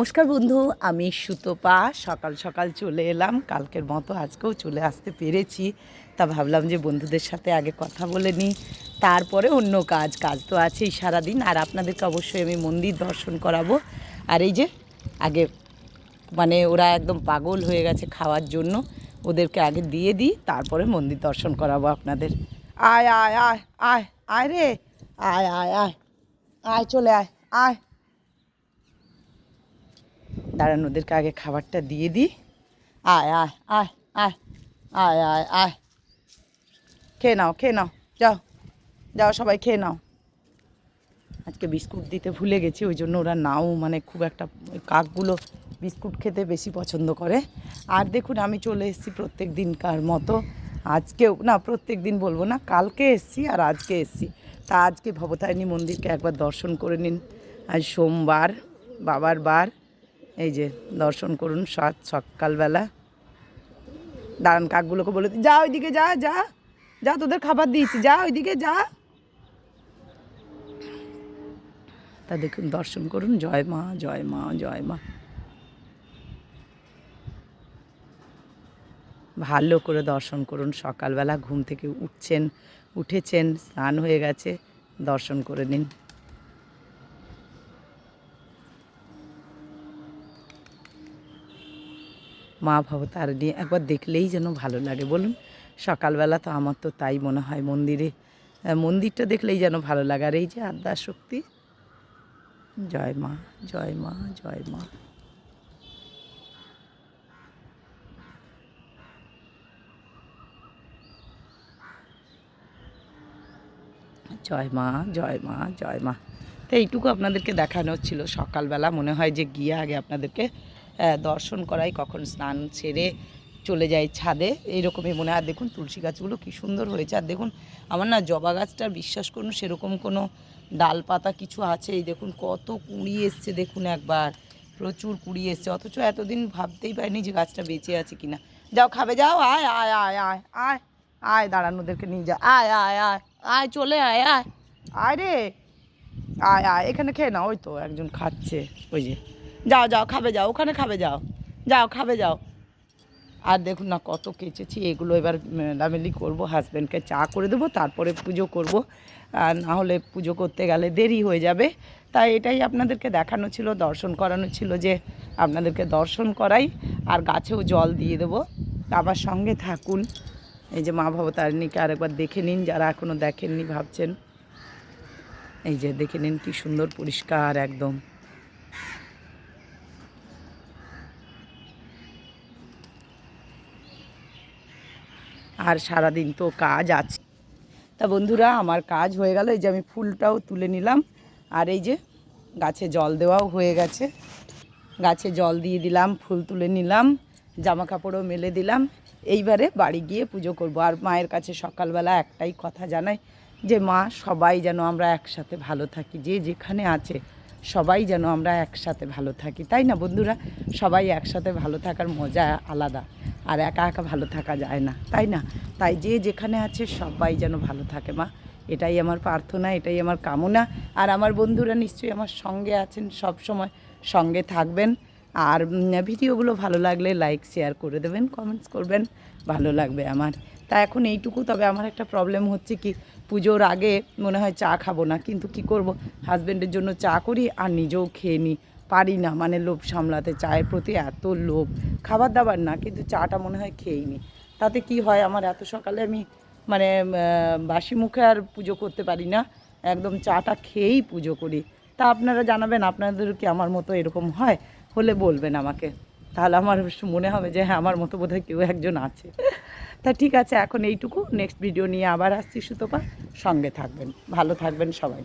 নমস্কার বন্ধু, আমি সুতপা। সকাল সকাল চলে এলাম। কালকের মতো আজকেও চলে আসতে পেরেছি। তা ভাবলাম যে বন্ধুদের সাথে আগে কথা বলে নিই। তারপরে অন্য কাজ কাজ তো আছেই সারাদিন। আর আপনাদেরকে অবশ্যই আমি মন্দির দর্শন করাবো। আর এই যে, আগে মানে ওরা একদম পাগল হয়ে গেছে খাওয়ার জন্য। ওদেরকে আগে দিয়ে দিই, তারপরে মন্দির দর্শন করাবো আপনাদের। আয় আয় আয় আয় আয় রে। আয় আয় আয়। আয়, চলে আয়। আয়। দাঁড়ান, ওদেরকে আগে খাবারটা দিয়ে দিই। আয় আয় আয় আয় আয় আয় আয়। খেয়ে নাও খেয়ে নাও, যাও যাও সবাই খেয়ে নাও। আজকে বিস্কুট দিতে ভুলে গেছি, ওই জন্য ওরা নাও মানে খুব একটা কাকগুলো বিস্কুট খেতে বেশি পছন্দ করে। আর দেখুন, আমি চলে এসেছি প্রত্যেক দিনকার মতো। আজকেও, না, প্রত্যেক দিন বলব না, কালকে এসেছি আর আজকে এসেছি। তা আজকে ভবতারিণী মন্দিরকে একবার দর্শন করে নিন। আজ সোমবার, বাবার বার। এই যে দর্শন করুন সাত সকালবেলা। দাঁড়ান, কাকগুলোকে বলে যা ওইদিকে যা যা। যা, তোদের খাবার দিয়েছি, যা ওইদিকে যা। তা দেখুন, দর্শন করুন, জয় মা জয় মা জয় মা। ভালো করে দর্শন করুন, সকালবেলা ঘুম থেকে উঠছেন, উঠেছেন, স্নান হয়ে গেছে, দর্শন করে নিন। মা ভবতারিণী একবার দেখলেই যেন ভালো লাগে। বলুন, সকালবেলা তো আমার তো তাই মনে হয় মন্দিরে মন্দিরটা দেখলেই যেন ভালো লাগে। আর এই যে আদ্যা শক্তি, জয় মা জয় মা জয় মা। জয় মা জয় মা জয় মা। তো এইটুকু আপনাদেরকে দেখানো ছিল। সকালবেলা মনে হয় যে গিয়ে আগে আপনাদেরকে দর্শন করাই, কখন স্নান সেরে চলে যায় ছাদে। এইরকমই মনে হয়। আর দেখুন তুলসী গাছগুলো কী সুন্দর হয়েছে। আর দেখুন, আমার না জবা গাছটার বিশ্বাস করুন, সেরকম কোনো ডালপাতা কিছু আছে। এই দেখুন কত কুড়ি এসছে, দেখুন একবার। প্রচুর কুড়ি এসছে। অথচ এতদিন ভাবতেই পারিনি যে গাছটা বেঁচে আছে কিনা। যাও, খাবে, যাও, আয় আয় আয় আয় আয় আয়, দাঁড়ান ওদেরকে নিয়ে যা। আয় আয় আয় আয়, চলে আয় আয়। আয় রে। আয় আয়, এখানে খেয়ে না ওই তো একজন খাচ্ছে। ওই যে। যাও যাও, খাবে, যাও, ওখানে খাবে, যাও যাও, খাবে, যাও। আর দেখুন না কত কেচেছি, এগুলো এবার মেলামেলি করব হাজব্যান্ডকে চা করে দেবো, তারপরে পুজো করব। আর না হলে পুজো করতে গেলে দেরি হয়ে যাবে। তাই এটাই আপনাদেরকে দেখানো ছিল, দর্শন করানো ছিল যে আপনাদেরকে দর্শন করাই, আর গাছেও জল দিয়ে দেবো। আমার সঙ্গে থাকুন। এই যে মা ভবতারিণীকে আরেকবার দেখে নিন, যারা এখনও দেখেননি ভাবছেন। এই যে দেখে নিন কি সুন্দর পরিষ্কার একদম। আর সারাদিন তো কাজ আছে। তা বন্ধুরা, আমার কাজ হয়ে গেল। এই যে আমি ফুলটাও তুলে নিলাম। আর এই যে গাছে জল দেওয়াও হয়ে গেছে। গাছে জল দিয়ে দিলাম, ফুল তুলে নিলাম জামা কাপড়ও মেলে দিলাম। এইবারে বাড়ি গিয়ে পুজো করব। আর মায়ের কাছে সকালবেলা একটাই কথা জানাই যে, মা, সবাই যেন আমরা একসাথে ভালো থাকি। যে যেখানে আছে, সবাই যেন আমরা একসাথে ভালো থাকি। তাই না বন্ধুরা? সবাই একসাথে ভালো থাকার মজা আলাদা। আর একা একা ভালো থাকা যায় না। তাই না? তাই যে যেখানে আছে সবাই যেন ভালো থাকে, মা। এটাই আমার প্রার্থনা, এটাই আমার কামনা। আর আমার বন্ধুরা নিশ্চয়ই আমার সঙ্গে আছেন সব সময় সঙ্গে থাকবেন। আর ভিডিওগুলো ভালো লাগলে লাইক, শেয়ার করে দেবেন, কমেন্টস করবেন, ভালো লাগবে আমার। তা এখন এইটুকু, তবে আমার একটা প্রবলেম হচ্ছে কি, পুজোর আগে মনে হয় চা খাব না, কিন্তু কি করব? হাজব্যান্ডের জন্য চা করি আর নিজেও খেয়ে নিই। পারি না মানে লোভ সামলাতে, চায়ের প্রতি এত লোভ। খাবার দাবার না, কিন্তু চাটা মনে হয় খেয়েই নিই তাতে কি হয়, আমার এত সকালে আমি মানে বাসি মুখে আর পুজো করতে পারি না। একদম চাটা খেয়েই পুজো করি। তা আপনারা জানাবেন, আপনাদের কি আমার মতো এরকম হয়? হলে বলবেন আমাকে। তাহলে আমার মনে হবে যে হ্যাঁ আমার মতো বোধহয় কেউ একজন আছে। তা ঠিক আছে, এখন এইটুকু। নেক্সট ভিডিও নিয়ে আবার আসছি সুতপা। সঙ্গে থাকবেন। ভালো থাকবেন সবাই।